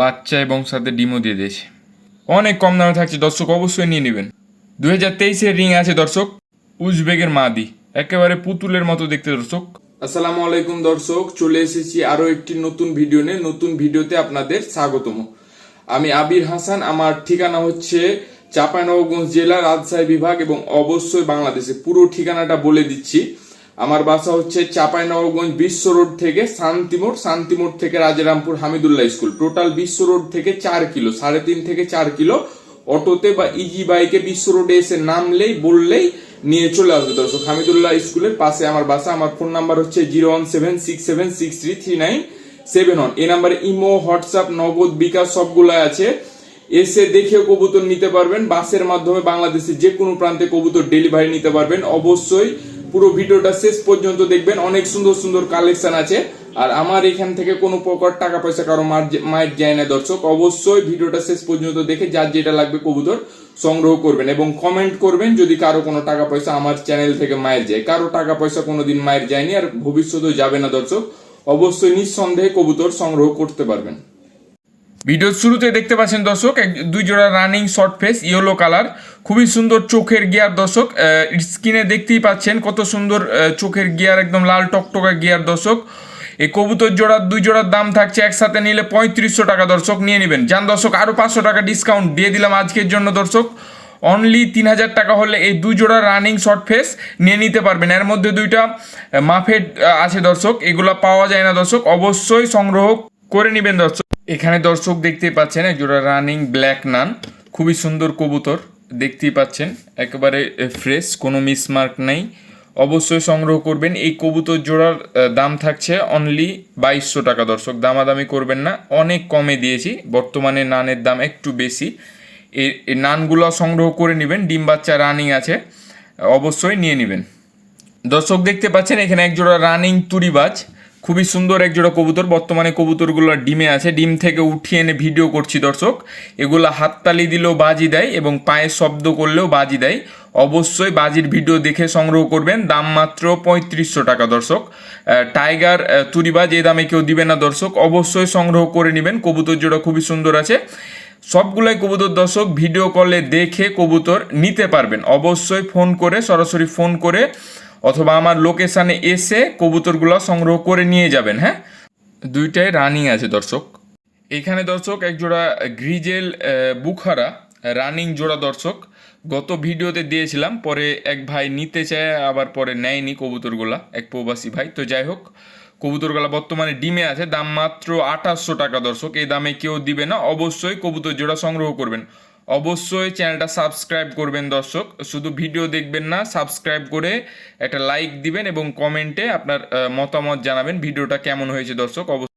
বাচ্চা এবং সাথে ডিমও দিয়ে দিয়েছে। অনেক কম দামে থাকছে, দর্শক অবশ্যই নিয়ে নেবেন। দু হাজার তেইশের রিং আছে, দর্শক। উজবেগের মাদি, একেবারে পুতুলের মতো দেখতে, দর্শক। আসসালামু আলাইকুম, দর্শক। চলে এসেছি আরও একটি নতুন ভিডিও নিয়ে। নতুন ভিডিওতে আপনাদের স্বাগতম। আমি আবির হাসান, আমার ঠিকানা হচ্ছে চাঁপাইনবাবগঞ্জ জেলা রাজশাহী বিভাগ এবং অবশ্যই বাংলাদেশে পুরো ঠিকানাটা বলে দিচ্ছি। আমার বাসা হচ্ছে চাঁপাইনবাবগঞ্জ বিশ্ব রোড থেকে শান্তিমোড় শান্তিমোড় থেকে Rajarampur Hamidullah school. Total Biswa road থেকে চার কিলো, সাড়ে তিন থেকে চার কিলো। অটোতে বা ইজি বাইকে বিশ্ব রোডে এসে নামলেই, বললেই নিয়ে চলে আসবে দর্শক। হামিদুল্লাহ স্কুলের পাশে আমার বাসা, আমার ফোন নাম্বার হচ্ছে zero one seven six seven six three three nine seven one. এই নাম্বারে ইমো, হোয়াটসঅ্যাপ, নগদ, বিকাশ সবগুলো আছে। এসে দেখে কবুতর নিতে পারবেন। বাসের মাধ্যমে বাংলাদেশের যে কোনো প্রান্তে কবুতর ডেলিভারি নিতে পারবেন। অবশ্যই পুরো ভিডিওটা শেষ পর্যন্ত দেখবেন। অনেক সুন্দর সুন্দর কালেকশন আছে। আর আমার এখান থেকে কোনো প্রকার টাকা পয়সা কারও মায়ের যায় না, দর্শক। অবশ্যই ভিডিওটা শেষ পর্যন্ত দেখে যার যেটা লাগবে কবুতর সংগ্রহ করবেন এবং কমেন্ট করবেন যদি কারও কোনো টাকা পয়সা আমার চ্যানেল থেকে মায়ের যায়। কারও টাকা পয়সা কোনোদিন মায়ের যায়নি আর ভবিষ্যতেও যাবে না, দর্শক। অবশ্যই নিঃসন্দেহে কবুতর সংগ্রহ করতে পারবেন। ভিডিওর শুরুতে দেখতে পাচ্ছেন দর্শক দুই জোড়া running short face yellow colour খুবই সুন্দর চোখের গিয়ার দর্শক স্ক্রিনে দেখতেই পাচ্ছেন কত সুন্দর চোখের গিয়ার একদম লাল টকটকা গিয়ার দর্শক। এই কবুতর জোড়ার দুই জোড়ার দাম থাকছে একসাথে নিলে পঁয়ত্রিশশো টাকা দর্শক, নিয়ে নেবেন। যান দর্শক আরও পাঁচশো টাকা ডিসকাউন্ট দিয়ে দিলাম আজকের জন্য দর্শক। অনলি তিন হাজার টাকা হলে এই দুই জোড়া রানিং শর্ট ফেস নিয়ে নিতে পারবেন। এর মধ্যে দুইটা মাফেট আছে দর্শক, এগুলা পাওয়া যায় না দর্শক, অবশ্যই সংগ্রহ করে নেবেন দর্শক। এখানে দর্শক দেখতেই পাচ্ছেন এক জোড়া রানিং ব্ল্যাক নান খুবই সুন্দর কবুতর, দেখতেই পাচ্ছেন, একেবারে ফ্রেশ কোনো মিসমার্ক নেই। অবশ্যই সংগ্রহ করবেন, এই কবুতর জোড়ার দাম থাকছে অনলি বাইশশো টাকা। দর্শক, দামাদামি করবেন না, অনেক কমে দিয়েছি, বর্তমানে নানের দাম একটু বেশি। এই নানগুলো সংগ্রহ করে নেবেন, ডিম বাচ্চা রানিং আছে, অবশ্যই নিয়ে নেবেন। দর্শক দেখতে পাচ্ছেন, এখানে এক জোড়া রানিং তুরিবাজ খুবই সুন্দর এক জোড়া কবুতর। বর্তমানে কবুতরগুলো ডিমে আছে। ডিম থেকে উঠিয়ে এনে ভিডিও করছি দর্শক। এগুলো হাততালি দিলেও বাজি দেয় এবং পায়ের শব্দ করলেও বাজি দেয়। অবশ্যই বাজির ভিডিও দেখে সংগ্রহ করবেন। দাম মাত্র পঁয়ত্রিশশো টাকা দর্শক। টাইগার তুরিবাজ এই দামে কেউ দিবে না দর্শক, অবশ্যই সংগ্রহ করে নেবেন। কবুতর জোড়া খুবই সুন্দর আছে। সবগুলাই কবুতর দর্শক, ভিডিও কলে দেখে কবুতর নিতে পারবেন। অবশ্যই ফোন করে, সরাসরি ফোন করে অথবা আমার লোকেশানে এসে কবুতরগুলো সংগ্রহ করে নিয়ে যাবেন হ্যাঁ? দুইটাই রানিং আছে দর্শক। এখানে দর্শক এক জোড়া গ্রিজেল বুখারা রানিং জোড়া দর্শক। গত ভিডিওতে দিয়েছিলাম, পরে এক ভাই নিতে চায়, আবার পরে নেয়নি কবুতরগুলা, এক প্রবাসী ভাই। তো যাই হোক, কবুতরগুলা বর্তমানে ডিমে আছে, দাম মাত্র আঠাশশো টাকা দর্শক। এই দামে কেউ দিবে না, অবশ্যই কবুতর জোড়া সংগ্রহ করবেন। অবশ্যই চ্যানেলটা সাবস্ক্রাইব করবেন দর্শক। শুধু ভিডিও দেখবেন না, সাবস্ক্রাইব করে একটা লাইক দিবেন এবং কমেন্টে আপনার মতামত জানাবেন ভিডিওটা কেমন হয়েছে দর্শক। অবশ্যই।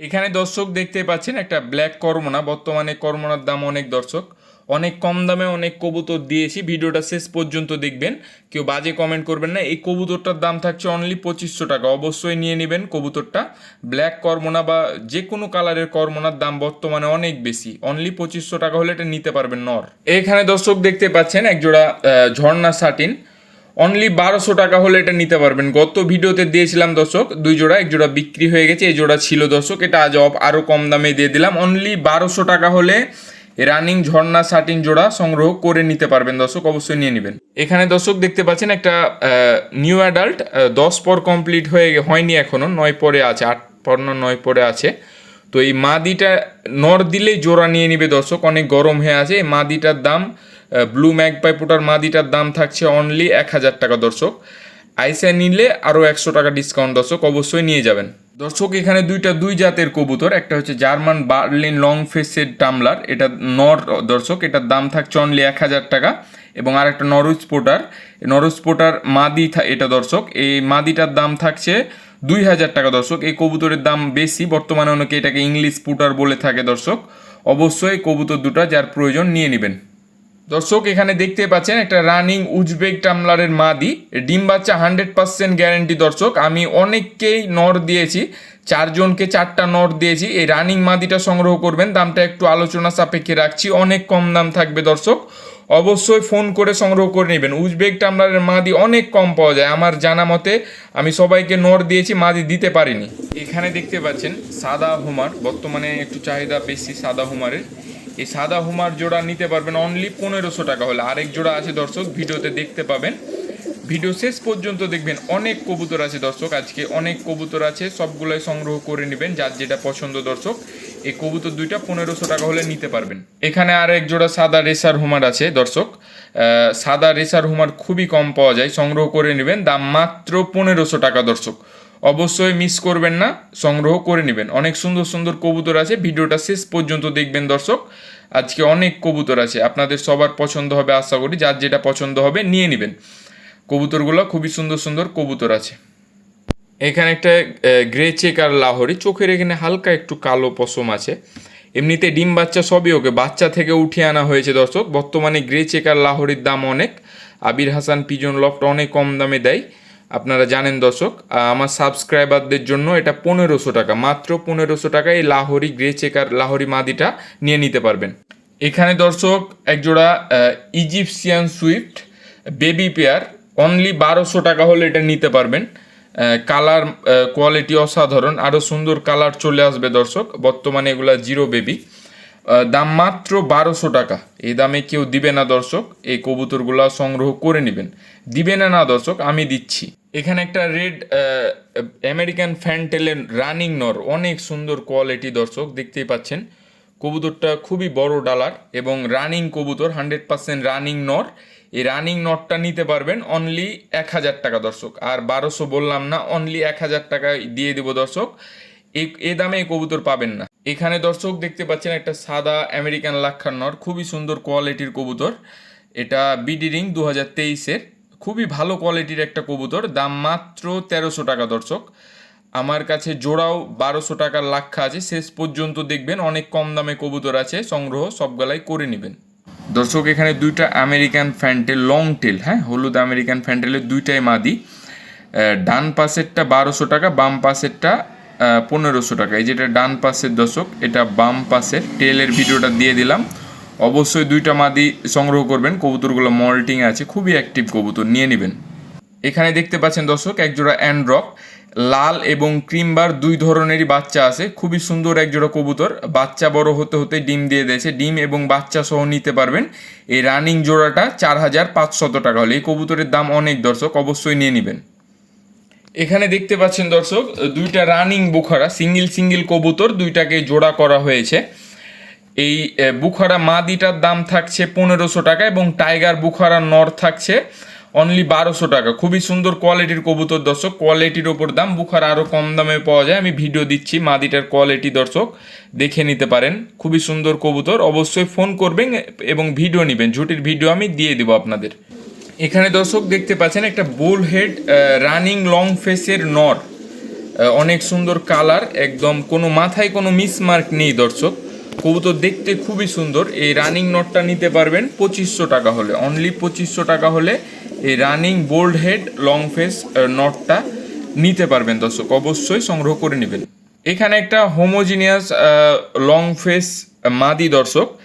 এখানে দর্শক দেখতে পাচ্ছেন একটা ব্ল্যাক কর্মনা, বর্তমানে কর্মনার দাম অনেক দর্শক। অনেক কম দামে অনেক কবুতর দিয়েছি। ভিডিওটা শেষ পর্যন্ত দেখবেন। কেউ বাজে কমেন্ট করবেন না। এই কবুতরটার দাম থাকছে অনলি পঁচিশশো টাকা। অবশ্যই নিয়ে নেবেন কবুতরটা। ব্ল্যাক কর্মনা বা যে কোনো কালারের কর্মনার দাম বর্তমানে অনেক বেশি। অনলি পঁচিশশো টাকা হলে এটা নিতে পারবেন নর। এখানে দর্শক দেখতে পাচ্ছেন একজোড়া ঝর্ণা সাটিন অনলি বারোশো টাকা হলে এটা নিতে পারবেন। গত ভিডিওতে দিয়েছিলাম দর্শক, দুই জোড়া, এক জোড়া বিক্রি হয়ে গেছে, এই জোড়া ছিল দর্শক। এটা আজ অফ আরও কম দামে দিয়ে দিলাম। অনলি বারোশো টাকা হলে রানিং ঝর্ণা সাটিন জোড়া সংগ্রহ করে নিতে পারবেন দর্শক, অবশ্যই নিয়ে নেবেন। এখানে দর্শক দেখতে পাচ্ছেন একটা নিউ অ্যাডাল্ট দশ পর কমপ্লিট হয়ে হয়নি এখনও নয় পরে আছে, আট পর না, নয় পরে আছে। তো এই মাদিটা নর দিলেই জোড়া নিয়ে নিবে দর্শক, অনেক গরম হয়ে আছে। এই মাদিটার দাম ব্লু ম্যাগ পাইপোটার মাদিটার দাম থাকছে অনলি এক হাজার টাকা দর্শক। আইসা নিলে আরও একশো টাকা ডিসকাউন্ট দর্শক, অবশ্যই নিয়ে যাবেন। দর্শক, এখানে দুইটা দুই জাতের কবুতর, একটা হচ্ছে জার্মান বার্লিন লং ফেসের টামলার, এটা নর দর্শক, এটার দাম থাকছে অনলি এক হাজার টাকা, এবং আর একটা নরুজ পোটার নরুজ পোটার মাদি এটা দর্শক, এই মাদিটার দাম থাকছে দুই হাজার টাকা দর্শক, এই কবুতরের দাম বেশি, বর্তমানে অনেকে এটাকে ইংলিশ পুটার বলে থাকে দর্শক, অবশ্যই কবুতর দুটো যার প্রয়োজন নিয়ে নেবেন। দর্শক, এখানে দেখতে পাচ্ছেন একটা রানিং উজবেক টামলারের মাদি। ডিম বাচ্চা হান্ড্রেড পার্সেন্ট গ্যারেন্টি দর্শক। আমি অনেককেই নর দিয়েছি, চারজনকে চারটা নর দিয়েছি। এই রানিং মাদিটা সংগ্রহ করবেন, দামটা একটু আলোচনা সাপেক্ষে রাখছি, অনেক কম দাম থাকবে দর্শক। অবশ্যই ফোন করে সংগ্রহ করে নেবেন। উজবেক টামলারের মাদি অনেক কম পাওয়া যায়, আমার জানা মতে আমি সবাইকে নর দিয়েছি, মাদি দিতে পারিনি। এখানে দেখতে পাচ্ছেন সাদা হুমার, বর্তমানে একটু চাহিদা বেশি সাদা হুমারের। এই সাদা হুমার জোড়া নিতে পারবেন অনলি পনেরোশো টাকা হলে। আরেক জোড়া আছে দর্শক, ভিডিওতে দেখতে পাবেন। ভিডিও শেষ পর্যন্ত দেখবেন, অনেক কবুতর আছে দর্শক, আজকে অনেক কবুতর আছে, সবগুলোই সংগ্রহ করে নেবেন, যার যেটা পছন্দ দর্শক, এই কবুতর দুইটা পনেরোশো টাকা হলে নিতে পারবেন। এখানে আর এক জোড়া সাদা রেসার হুমার আছে দর্শক সাদা রেসার হুমার খুবই কম পাওয়া যায়, সংগ্রহ করে নেবেন, দাম মাত্র পনেরোশো টাকা দর্শক। অবশ্যই মিস করবেন না, সংগ্রহ করে নেবেন। অনেক সুন্দর সুন্দর কবুতর আছে, ভিডিওটা শেষ পর্যন্ত দেখবেন দর্শক। আজকে অনেক কবুতর আছে, আপনাদের সবার পছন্দ হবে আশা করি, যার যেটা পছন্দ হবে নিয়ে নেবেন। কবুতরগুলো খুবই সুন্দর সুন্দর কবুতর আছে। এখানে একটা গ্রে চেক আর লাহরি, চোখের এখানে হালকা একটু কালো পশম আছে। এমনিতে ডিম বাচ্চা সবই ওকে, বাচ্চা থেকে উঠিয়ে আনা হয়েছে দর্শক। বর্তমানে গ্রে চেক আর লাহরির দাম অনেক। আবির হাসান, পিজন লফট অনেক কম দামে দেয়। আপনারা জানেন দর্শক আমার সাবস্ক্রাইবারদের জন্য এটা পনেরোশো টাকা, মাত্র পনেরোশো টাকা এই লাহরি গ্রে চেক আর লাহরি মাদিটা নিয়ে নিতে পারবেন। এখানে দর্শক একজোড়া Egyptian swift baby pair only বারোশো টাকা হলে এটা নিতে পারবেন। কালার কোয়ালিটি অসাধারণ আরও সুন্দর কালার চলে আসবে দর্শক, বর্তমানে এগুলা জিরো বেবি দাম মাত্র বারোশো টাকা, এই দামে কেউ দিবে না দর্শক, এই কবুতরগুলো সংগ্রহ করে নেবেন। দিবে না না দর্শক, আমি দিচ্ছি। এখানে একটা রেড আমেরিকান ফ্যান্টেলের রানিং নর, অনেক সুন্দর কোয়ালিটি দর্শক, দেখতেই পাচ্ছেন। কবুতরটা খুবই বড় ডালার এবং রানিং কবুতর, হান্ড্রেড পার্সেন্ট রানিং নর। এই রানিং নটটা নিতে পারবেন অনলি এক হাজার টাকা দর্শক। আর বারোশো বললাম না, অনলি এক হাজার টাকা দিয়ে দেবো দর্শক। এ দামে এই কবুতর পাবেন না। এখানে দর্শক দেখতে পাচ্ছেন একটা সাদা আমেরিকান লাক্ষার নর, খুবই সুন্দর কোয়ালিটির কবুতর। এটা বিডি রিং দু হাজার তেইশের। খুবই ভালো কোয়ালিটির একটা কবুতর, দাম মাত্র তেরোশো টাকা দর্শক। আমার কাছে জোড়াও বারোশো টাকার লাক্ষা আছে, শেষ পর্যন্ত দেখবেন অনেক কম দামে কবুতর আছে, সংগ্রহ সবগুলাই করে নেবেন। দর্শক, এখানে দুইটা আমেরিকান ফ্যান্টেল লং টেল হ্যাঁ হলুদ আমেরিকান ফ্যান্টেলের দুইটাই মাদি। ডান পাশেরটা বারোশো টাকা, বাম পাশেরটা পনেরোশো টাকা। এই যেটা ডান পাশের দর্শক, এটা বাম পাশের টেলের ভিডিওটা দিয়ে দিলাম। অবশ্যই দুইটা মাদি সংগ্রহ করবেন। কবুতরগুলো মল্টিং আছে, খুবই অ্যাক্টিভ কবুতর, নিয়ে নেবেন। এখানে দেখতে পাচ্ছেন দর্শক, একজোড়া অ্যান্ড্রক লাল এবং ক্রিমবার দুই ধরনেরই বাচ্চা আছে। খুবই সুন্দর একজোড়া কবুতর। বাচ্চা বড় হতে হতে ডিম দিয়ে দিয়েছে। ডিম এবং বাচ্চা সহ নিতে পারবেন। এই রানিং জোড়াটা চার হাজার পাঁচশত টাকা হলে। এই কবুতরের দাম অনেক দর্শক, অবশ্যই নিয়ে নেবেন। এখানে দেখতে পাচ্ছেন দর্শক, দুইটা রানিং বুখারা সিঙ্গেল সিঙ্গেল কবুতর, দুইটাকে জোড়া করা হয়েছে। এই বুখারা মাদিটার দাম থাকছে পনেরোশো টাকা এবং টাইগার বুখারা নর থাকছে অনলি বারোশো টাকা। খুবই সুন্দর কোয়ালিটির কবুতর দর্শক, কোয়ালিটির ওপর দাম। বুখারা আরও কম দামে পাওয়া যায়। আমি ভিডিও দিচ্ছি মাদিটার কোয়ালিটি দর্শক, দেখে নিতে পারেন। খুবই সুন্দর কবুতর, অবশ্যই ফোন করবেন এবং ভিডিও নেবেন। ঝুটির ভিডিও আমি দিয়ে দেবো আপনাদের। এখানে দর্শক দেখতে পাচ্ছেন একটা বোল হেড রানিং লং ফেসের নর। অনেক সুন্দর কালার একদম কোনো মাথায় কোনো মিসমার্ক নেই দর্শক। কবুতর দেখতে খুবই সুন্দর। এই রানিং নটটা নিতে পারবেন পঁচিশশো টাকা হলে। অনলি পঁচিশশো টাকা হলে এই running bold head long face নটটা নিতে পারবেন দর্শক। অবশ্যই সংগ্রহ করে নেবেন। এখানে একটা হোমোজিনিয়াস লং ফেস মাদি দর্শক।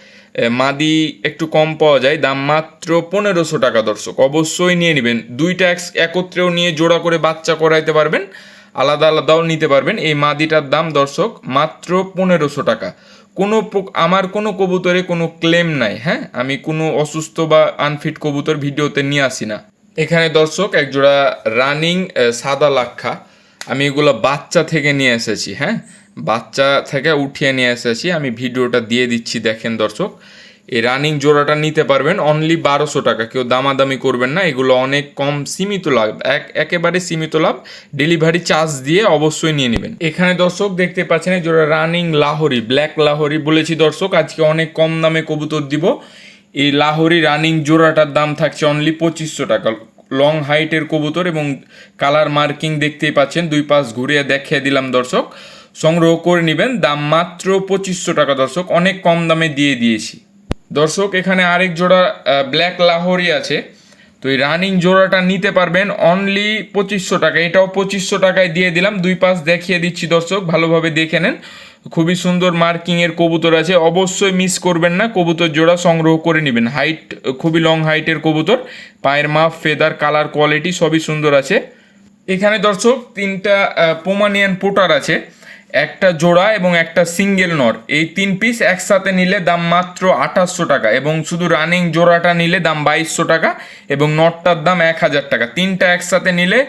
মাদি একটু কম পাওয়া যায়, দাম মাত্র পনেরোশো টাকা দর্শক। অবশ্যই নিয়ে নেবেন। দুইটা এক- একত্রেও নিয়ে জোড়া করে বাচ্চা করাইতে পারবেন। আলাদা আলাদাও নিতে পারবেন। এই মাদিটার দাম দর্শক মাত্র পনেরোশো টাকা। কোনো আমার কোনো কবুতরে কোনো ক্লেম নাই হ্যাঁ? আমি কোনো অসুস্থ বা আনফিট কবুতর ভিডিওতে নিয়ে আসি না। এখানে দর্শক একজোড়া রানিং সাদা লাক্ষা। আমি এগুলো বাচ্চা থেকে নিয়ে এসেছি হ্যাঁ? বাচ্চা থেকে উঠিয়ে নিয়ে এসেছি। আমি ভিডিওটা দিয়ে দিচ্ছি, দেখেন দর্শক। এই রানিং জোড়াটা নিতে পারবেন অনলি বারোশো টাকা। কেউ দামাদামি করবেন না, এগুলো অনেক কম সীমিত লাভ। এক একেবারে সীমিত লাভ ডেলিভারি চার্জ দিয়ে অবশ্যই নিয়ে নেবেন। এখানে দর্শক দেখতে পাচ্ছেন এই জোড়া রানিং লাহোরি ব্ল্যাক লাহোরি বলেছি দর্শক, আজকে অনেক কম দামে কবুতর দিব। এই লাহোরি রানিং জোড়াটার দাম থাকছে অনলি পঁচিশশো টাকা। লং হাইটের কবুতর এবং কালার মার্কিং দেখতেই পাচ্ছেন, দুই পাশ ঘুরিয়ে দেখিয়ে দিলাম দর্শক। সংগ্রহ করে নেবেন, দাম মাত্র পঁচিশশো টাকা দর্শক, অনেক কম দামে দিয়ে দিয়েছি। দর্শক, এখানে আরেক জোড়া ব্ল্যাক লাহোরি আছে। তো এই রানিং জোড়াটা নিতে পারবেন অনলি পঁচিশশো টাকা। এটাও পঁচিশশো টাকায় দিয়ে দিলাম। দুই পাশ দেখিয়ে দিচ্ছি দর্শক, ভালোভাবে দেখে নেন। খুবই সুন্দর মার্কিংয়ের কবুতর আছে। অবশ্যই মিস করবেন না, কবুতর জোড়া সংগ্রহ করে নেবেন। হাইট খুবই লং হাইটের কবুতর। পায়ের মাপ ফেদার কালার কোয়ালিটি সবই সুন্দর আছে। এখানে দর্শক, তিনটা পোমানিয়ান পোটার আছে। একটা জোড়া এবং একটা সিঙ্গেল নর এই তিন পিস একসাথে নিলে দাম মাত্র আঠাশশো টাকা এবং শুধু রানিং জোড়াটা নিলে দাম বাইশশো টাকা এবং নটটার দাম এক হাজার টাকা। তিনটা একসাথে নিলে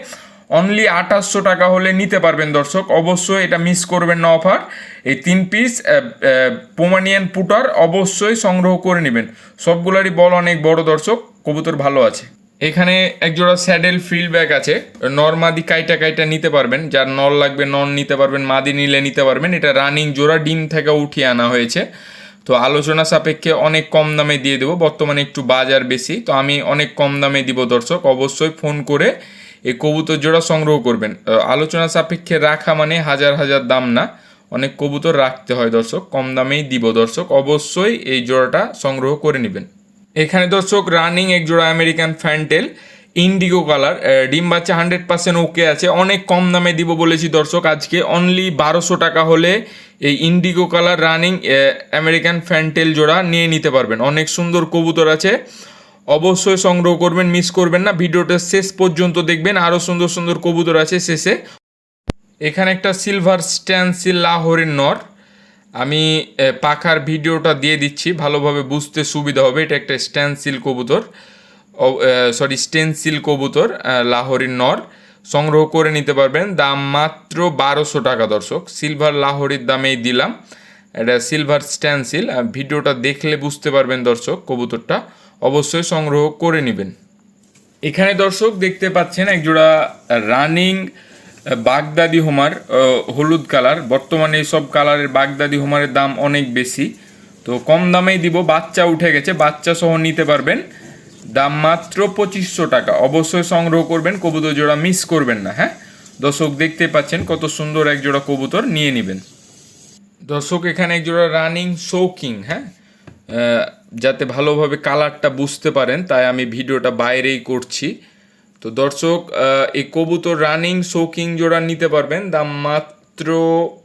অনলি আঠাশশো টাকা হলে নিতে পারবেন দর্শক। অবশ্যই এটা মিস করবেন না অফার এই তিন পিস পোমানিয়ান পুটার অবশ্যই সংগ্রহ করে নেবেন। সবগুলারই বল অনেক বড় দর্শক, কবুতর ভালো আছে। এখানে একজোড়া স্যাডেল ফিল্ড ব্যাগ আছে। নর্মাদি কাইটা কাইটা নিতে পারবেন। যার নল লাগবে নন নিতে পারবেন, মাদি নিলে নিতে পারবেন। এটা রানিং জোড়া, ডিম থেকে উঠিয়ে আনা হয়েছে। তো আলোচনা সাপেক্ষে অনেক কম দামে দিয়ে দেবো। বর্তমানে একটু বাজার বেশি। তো আমি অনেক কম দামে দিব দর্শক। অবশ্যই ফোন করে এই কবুতর জোড়া সংগ্রহ করবেন। আলোচনা সাপেক্ষে রাখা মানে হাজার হাজার দাম না। অনেক কবুতর রাখতে হয় দর্শক। কম দামেই দিব দর্শক। অবশ্যই এই জোড়াটা সংগ্রহ করে নেবেন। এখানে দর্শক রানিং এক জোড়া আমেরিকান ফ্যান্টেল ইন্ডিগো কালার ডিম বাচ্চা হান্ড্রেড পার্সেন্ট ওকে আছে। অনেক কম দামে দিব বলেছি দর্শক, আজকে অনলি বারোশো টাকা হলে এই indigo colour running American fantail জোড়া নিয়ে নিতে পারবেন। অনেক সুন্দর কবুতর আছে। অবশ্যই সংগ্রহ করবেন মিস করবেন না। ভিডিওটা শেষ পর্যন্ত দেখবেন। আরও সুন্দর সুন্দর কবুতর আছে শেষে। এখানে একটা সিলভার স্ট্যান্সিল লাহোরের নর। আমি পাখার ভিডিওটা দিয়ে দিচ্ছি, ভালোভাবে বুঝতে সুবিধা হবে। এটা একটা স্ট্যান্সিল কবুতর। সরি, স্টেনসিল কবুতর লাহোরের নর। সংগ্রহ করে নিতে পারবেন। দাম মাত্র বারোশো টাকা, দর্শক। সিলভার লাহোরির দামেই দিলাম। এটা সিলভার স্ট্যান্সিল ভিডিওটা দেখলে বুঝতে পারবেন, দর্শক, কবুতরটা। অবশ্যই সংগ্রহ করে নেবেন। এখানে, দর্শক, দেখতে পাচ্ছেন একজোড়া রানিং বাগদাদি হোমার হলুদ কালার। বর্তমানে সব কালারের বাগদাদি হোমারের দাম অনেক বেশি। তো কম দামেই দিব, বাচ্চা উঠে গেছে, বাচ্চা সহ নিতে পারবেন। দাম মাত্র পঁচিশশো টাকা। অবশ্যই সংগ্রহ করবেন, কবুতর জোড়া মিস করবেন না হ্যাঁ? দর্শক দেখতে পাচ্ছেন, কত সুন্দর এক জোড়া কবুতর নিয়ে নেবেন। দর্শক, এখানে একজোড়া রানিং শৌকিং হ্যাঁ? যাতে ভালোভাবে কালারটা বুঝতে পারেন, তাই আমি ভিডিওটা বাইরেই করছি। তো দর্শক এই কবুতর রানিং শোকিং জোড়া নিতে পারবেন। দাম মাত্র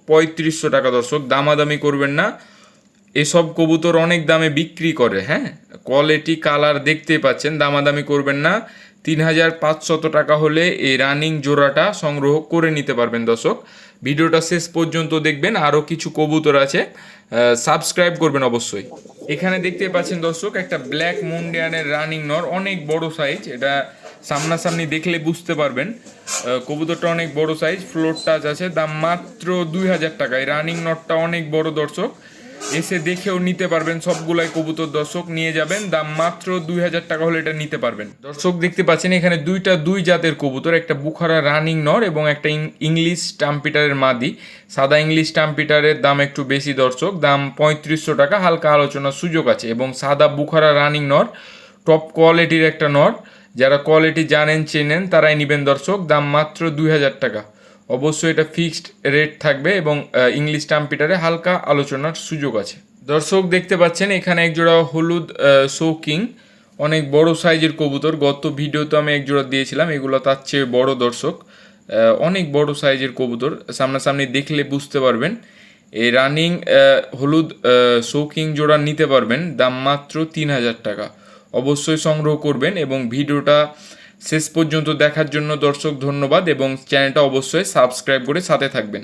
পঁয়ত্রিশশো টাকা দর্শক, দামাদামি করবেন না। এসব কবুতর অনেক দামে বিক্রি করে হ্যাঁ? কোয়ালিটি কালার দেখতেই পাচ্ছেন, দামাদামি করবেন না। তিন হাজার পাঁচশত টাকা হলে এই রানিং জোড়াটা সংগ্রহ করে নিতে পারবেন দর্শক। ভিডিওটা শেষ পর্যন্ত দেখবেন আরও কিছু কবুতর আছে সাবস্ক্রাইব করবেন অবশ্যই। এখানে দেখতে পাচ্ছেন দর্শক, একটা ব্ল্যাক মুন্ডিয়ানের রানিং নর, অনেক বড় সাইজ এটা সামনাসামনি দেখলে বুঝতে পারবেন। কবুতরটা অনেক বড় সাইজ ফ্লোর টাচ আছে, দাম মাত্র দুই হাজার টাকায়। রানিং নটটা অনেক বড় দর্শক। এসে দেখেও নিতে পারবেন সবগুলাই কবুতর দর্শক, নিয়ে যাবেন। দাম মাত্র দুই হাজার টাকা হলে এটা নিতে পারবেন। দর্শক দেখতে পাচ্ছেন, এখানে দুইটা দুই জাতের কবুতর, একটা বুখারা রানিং নর এবং একটা ইংলিশ টাম্পিটারের মাদি। সাদা ইংলিশ টাম্পিটারের দাম একটু বেশি দর্শক, দাম পঁয়ত্রিশশো টাকা। হালকা আলোচনার সুযোগ আছে এবং সাদা বুখারা রানিং নর টপ কোয়ালিটির একটা নর যারা কোয়ালিটি জানেন, চেনেন, তারাই নেবেন দর্শক। দাম মাত্র দুই হাজার টাকা। অবশ্যই এটা ফিক্সড রেট থাকবে এবং ইংলিশ টাম্পিটারে হালকা আলোচনার সুযোগ আছে। দর্শক দেখতে পাচ্ছেন, এখানে একজোড়া হলুদ শৌকিং অনেক বড় সাইজের কবুতর। গত ভিডিওতে আমি একজোড়া দিয়েছিলাম, এগুলো তার চেয়ে বড় দর্শক। অনেক বড় সাইজের কবুতর। সামনাসামনি দেখলে বুঝতে পারবেন। এই রানিং হলুদ শৌকিং জোড়া নিতে পারবেন। দাম মাত্র তিন হাজার টাকা। অবশ্যই সংগ্রহ করবেন এবং ভিডিওটা শেষ পর্যন্ত দেখার জন্য দর্শক ধন্যবাদ এবং চ্যানেলটা অবশ্যই সাবস্ক্রাইব করে সাথে থাকবেন।